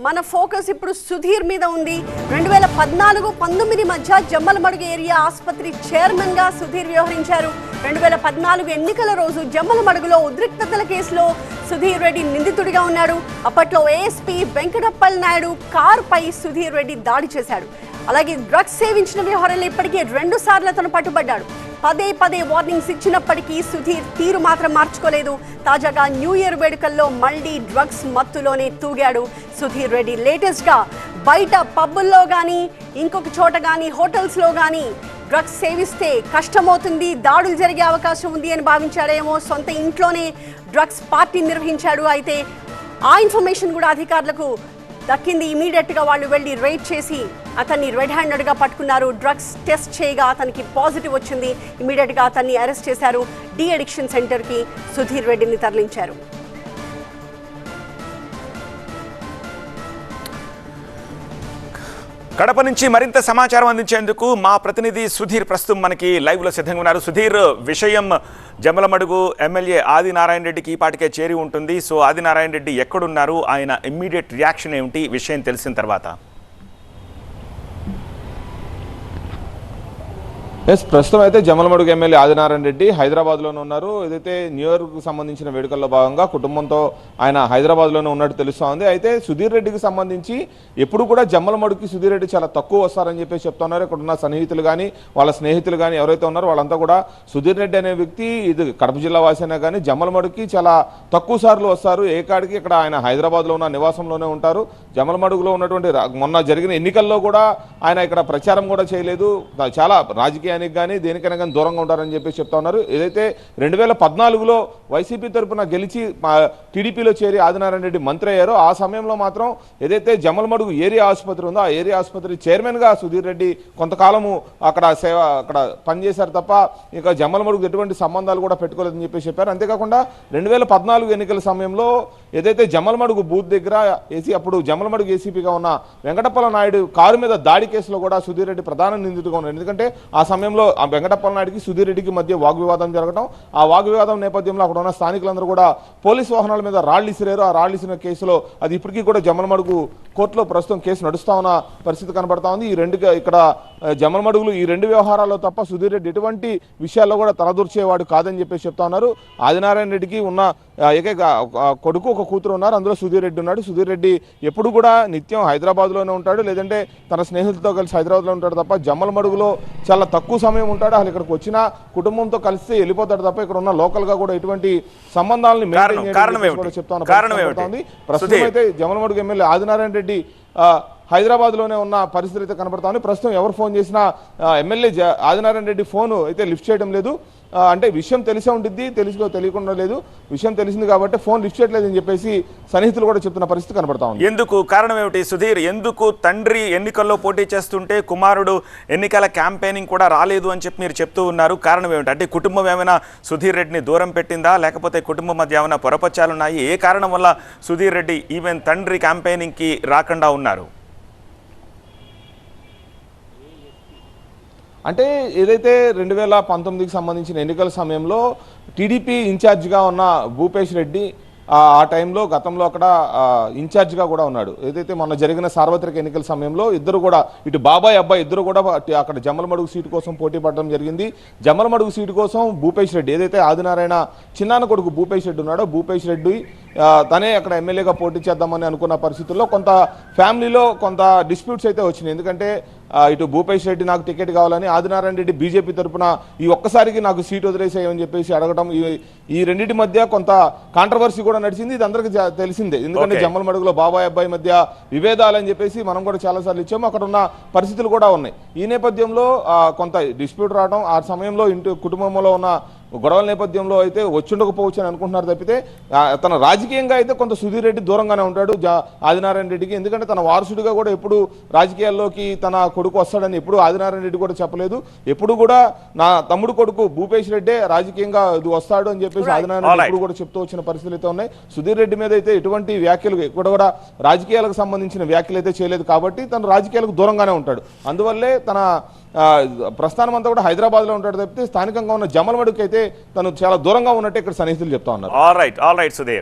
మన ఫోకస్ ఇప్పుడు సుధీర్ మీద ఉంది. రెండు వేల పద్నాలుగు పంతొమ్మిది మధ్య జమ్మలమడుగు ఏరియా ఆసుపత్రి చైర్మన్గా సుధీర్ వ్యవహరించారు. రెండు వేల పద్నాలుగు ఎన్నికల రోజు జమ్మలమడుగులో ఉద్రిక్తతల కేసులో సుధీర్ రెడ్డి నిందితుడిగా ఉన్నాడు. అప్పట్లో ఏఎస్పీ వెంకటప్పల్ నాయుడు కారుపై సుధీర్ రెడ్డి దాడి చేశాడు. అలాగే డ్రగ్స్ సేవించిన వ్యవహారంలో ఇప్పటికే రెండు సార్లు అతను పట్టుబడ్డాడు. పదే పదే వార్నింగ్స్ ఇచ్చినప్పటికీ సుధీర్ తీరు మాత్రం మార్చుకోలేదు. తాజాగా న్యూ ఇయర్ వేడుకల్లో మళ్ళీ డ్రగ్స్ మత్తులోనే తూగాడు సుధీర్ రెడ్డి. లేటెస్ట్గా బయట పబ్బుల్లో కానీ ఇంకొక చోట కానీ హోటల్స్లో కానీ డ్రగ్స్ సేవిస్తే కష్టమవుతుంది దాడులు జరిగే అవకాశం ఉంది అని భావించాడేమో సొంత ఇంట్లోనే డ్రగ్స్ పార్టీ నిర్వహించాడు. అయితే ఆ ఇన్ఫర్మేషన్ కూడా అధికారులకు దక్కింది ఇమీడియట్గా వాళ్ళు వెళ్ళి రైడ్ చేసి అతన్ని రెడ్ హ్యాండెడ్గా పట్టుకున్నారు. డ్రగ్స్ టెస్ట్ చేయగా అతనికి పాజిటివ్ వచ్చింది. ఇమీడియట్గా అతన్ని అరెస్ట్ చేశారు. డి అడిక్షన్ సెంటర్కి సుధీర్ రెడ్డిని తరలించారు. కడప నుంచి మరింత సమాచారం అందించేందుకు మా ప్రతినిధి సుధీర్ ప్రస్తుతం మనకి లైవ్లో సిద్ధంగా ఉన్నారు. సుధీర్ విషయం జమలమడుగు ఎమ్మెల్యే ఆదినారాయణ రెడ్డికి ఈ పాటికే చేరి ఉంటుంది. సో ఆదినారాయణ రెడ్డి ఎక్కడున్నారు? ఆయన ఇమ్మీడియట్ రియాక్షన్ ఏమిటి? విషయం తెలిసిన తర్వాత. ఎస్ ప్రస్తుతం అయితే జమలమడుగు ఎమ్మెల్యే ఆదినారాయణ రెడ్డి హైదరాబాద్లోనే ఉన్నారు. ఏదైతే న్యూయార్క్ సంబంధించిన వేడుకల్లో భాగంగా కుటుంబంతో ఆయన హైదరాబాద్లోనే ఉన్నట్టు తెలుస్తోంది. అయితే సుధీర్ రెడ్డికి సంబంధించి ఎప్పుడు కూడా జమ్మలమడుగుకి సుధీర్ రెడ్డి చాలా తక్కువ వస్తారని చెప్పేసి చెప్తున్నారు. ఇక్కడ ఉన్న సన్నిహితులు కానీ వాళ్ళ స్నేహితులు కానీ ఎవరైతే ఉన్నారో వాళ్ళంతా కూడా సుధీర్ రెడ్డి అనే వ్యక్తి ఇది కడప జిల్లా వాసైనా కానీ జమ్మలమడుగుకి చాలా తక్కువ సార్లు వస్తారు. ఏ కాడికి ఇక్కడ ఆయన హైదరాబాద్లో ఉన్న నివాసంలోనే ఉంటారు. జమలమడుగులో ఉన్నటువంటి మొన్న జరిగిన ఎన్నికల్లో కూడా ఆయన ఇక్కడ ప్రచారం కూడా చేయలేదు. చాలా రాజకీయ రాజకీయానికి కానీ దేనికైనా కానీ దూరంగా ఉంటారని చెప్పేసి చెప్తా ఉన్నారు. ఏదైతే రెండు వేల పద్నాలుగులో వైసీపీ తరఫున గెలిచి మా టీడీపీలో చేరి ఆదినారాయణ రెడ్డి మంత్రి అయ్యారో ఆ సమయంలో మాత్రం ఏదైతే జమలమడుగు ఏరియా ఆసుపత్రి ఉందో ఆ ఏరియా ఆసుపత్రి చైర్మన్గా సుధీర్ రెడ్డి కొంతకాలము అక్కడ సేవ అక్కడ పనిచేశారు తప్ప ఇక జమలమడుగు ఎటువంటి సంబంధాలు కూడా పెట్టుకోలేదని చెప్పేసి చెప్పారు. అంతేకాకుండా రెండు వేల పద్నాలుగు ఎన్నికల సమయంలో ఏదైతే జమలమడుగు బూత్ దగ్గర ఏసీ అప్పుడు జమలమడుగు ఏసీపీగా ఉన్న వెంకటప్పల నాయుడు కారు మీద దాడి కేసులో కూడా సుధీర్ రెడ్డి ప్రధాన నిందితుగా ఉన్నారు ఎందుకంటే ఆ సమయంలో ఆ వెంకటప్పల నాయుడికి సుధీర్ రెడ్డికి మధ్య వాగ్వివాదం జరగడం ఆ వాగ్వివాదం నేపథ్యంలో అక్కడ ఉన్న స్థానికులందరూ కూడా పోలీస్ వాహనాల మీద రాళ్ళు ఇసిరారు. ఆ రాళ్ళిసిన ఇసిన కేసులో అది ఇప్పటికీ కూడా జమ్మలమడుగు కోర్టులో ప్రస్తుతం కేసు నడుస్తా ఉన్న పరిస్థితి కనబడతా ఉంది. ఈ రెండు ఇక్కడ ఆ, జమ్మలమడుగులు ఈ రెండు వ్యవహారాల్లో తప్ప సుధీర్ రెడ్డి ఎటువంటి విషయాల్లో కూడా తలదూర్చేవాడు కాదని చెప్పేసి చెప్తా ఉన్నారు ఆదినారాయణ రెడ్డికి ఉన్న ఏకైక కొడుకు ఒక కూతురు ఉన్నారు అందులో సుధీర్ రెడ్డి ఉన్నాడు సుధీర్ రెడ్డి ఎప్పుడు కూడా నిత్యం హైదరాబాద్లోనే ఉంటాడు లేదంటే తన స్నేహితులతో కలిసి హైదరాబాద్లో ఉంటాడు తప్ప జమ్మలమడుగులో చాలా తక్కువ సమయం ఉంటాడు అసలు ఇక్కడికి వచ్చిన కుటుంబంతో కలిసి వెళ్ళిపోతాడు తప్ప ఇక్కడ ఉన్న లోకల్గా కూడా ఎటువంటి సంబంధాలను maintain కారణం- చేయడం కారణం చెప్పేసి ఏమిటి? కూడా చెప్తా ఉన్న కారణం పరిస్థితి ఏమిటి? కనబడుతోంది. ప్రస్తుతం. అయితే జమలమడుగు ఎమ్మెల్యే ఆదినారాయణ రెడ్డి హైదరాబాద్లోనే ఉన్న పరిస్థితి అయితే కనబడతా ఉంది. ప్రస్తుతం ఎవరు ఫోన్ చేసినా ఎమ్మెల్యే ఆదినారాయణ రెడ్డి ఫోన్ అయితే లిఫ్ట్ చేయడం లేదు. అంటే విషయం తెలిసే ఉంటుంది తెలుసుకో తెలియకుండా లేదు. విషయం తెలిసింది కాబట్టి ఫోన్ లిఫ్ట్ చేయట్లేదు అని చెప్పేసి సన్నిహితులు కూడా చెప్తున్న పరిస్థితి కనబడతా ఉంది. ఎందుకు? కారణం ఏమిటి? సుధీర్ ఎందుకు తండ్రి ఎన్నికల్లో పోటీ చేస్తుంటే కుమారుడు ఎన్నికల క్యాంపెయినింగ్ కూడా రాలేదు అని చెప్పి మీరు చెప్తూ ఉన్నారు. కారణం ఏమిటి? అంటే కుటుంబం ఏమైనా సుధీర్ రెడ్డిని దూరం పెట్టిందా? లేకపోతే కుటుంబం మధ్య ఏమైనా పొరపచ్చాలున్నాయి? ఏ కారణం వల్ల సుధీర్ రెడ్డి ఈవెన్ తండ్రి క్యాంపెయినింగ్కి రాకుండా ఉన్నారు? అంటే ఏదైతే రెండు వేల పంతొమ్మిదికి సంబంధించిన ఎన్నికల సమయంలో టీడీపీ ఇన్ఛార్జిగా ఉన్న భూపేష్ రెడ్డి ఆ టైంలో గతంలో అక్కడ ఇన్ఛార్జ్గా ఇన్ఛార్జిగా కూడా ఉన్నాడు. ఏదైతే మొన్న జరిగిన సార్వత్రిక ఎన్నికల సమయంలో ఇద్దరు కూడా ఇటు బాబాయ్ అబ్బాయి ఇద్దరు కూడా అక్కడ జమ్మలమడుగు సీటు కోసం పోటీ పడడం జరిగింది. జమ్మలమడుగు సీటు కోసం భూపేష్ రెడ్డి ఏదైతే ఆదినారాయణ చిన్నాన్న కొడుకు భూపేష్ రెడ్డి ఉన్నాడో భూపేష్ రెడ్డి తనే అక్కడ ఎమ్మెల్యేగా పోటీ చేద్దామని అనుకున్న పరిస్థితుల్లో కొంత ఫ్యామిలీలో కొంత డిస్ప్యూట్స్ అయితే వచ్చినాయి. ఎందుకంటే ఇటు భూపేష్ రెడ్డి నాకు టికెట్ కావాలని ఆదినారాయణ రెడ్డి బీజేపీ తరపున ఈ ఒక్కసారికి నాకు సీట్ వదిలేసేయమని చెప్పేసి అడగడం ఈ- రెండింటి మధ్య కొంత కాంట్రవర్సీ కూడా నడిచింది ఇది అందరికీ తెలిసిందే. ఎందుకంటే Okay. జమ్మలమడుగులో బాబాయ్ అబ్బాయి మధ్య విభేదాలని చెప్పేసి మనం కూడా చాలాసార్లు ఇచ్చాము. అక్కడ ఉన్న పరిస్థితులు కూడా ఉన్నాయి. ఈ నేపథ్యంలో కొంత డిస్ప్యూట్ రావడం ఆ సమయంలో ఇంటి కుటుంబంలో ఉన్న గొడవల నేపథ్యంలో అయితే వచ్చుండకపోవచ్చు అని అనుకుంటున్నారు తప్పితే తన రాజకీయంగా అయితే కొంత సుధీర్ రెడ్డి దూరంగానే ఉంటాడు జా- ఆదినారాయణ రెడ్డికి ఎందుకంటే తన వారసుడిగా కూడా ఎప్పుడు రాజకీయాల్లోకి తన కొడుకు వస్తాడని ఎప్పుడు ఆదినారాయణ రెడ్డి కూడా చెప్పలేదు ఎప్పుడు కూడా నా తమ్ముడు కొడుకు భూపేష్ రెడ్డే రాజకీయంగా ఇది వస్తాడు అని చెప్పేసి. ఆదినారాయణ. ఎప్పుడు కూడా చెప్తూ వచ్చిన పరిస్థితులు అయితే ఉన్నాయి సుధీర్ రెడ్డి మీద అయితే ఎటువంటి వ్యాఖ్యలు ఎక్కడ కూడా రాజకీయాలకు సంబంధించిన వ్యాఖ్యలు అయితే చేయలేదు కాబట్టి తను రాజకీయాలకు దూరంగానే ఉంటాడు అందువల్లే తన ప్రస్థానం అంతా కూడా హైదరాబాద్లో ఉంటాడు తప్పితే స్థానికంగా ఉన్న జమలమడుకు అయితే తను చాలా దూరంగా ఉన్నట్టే ఇక్కడ సన్నిహితులు చెప్తా ఉన్నారు. All right all right Sudheer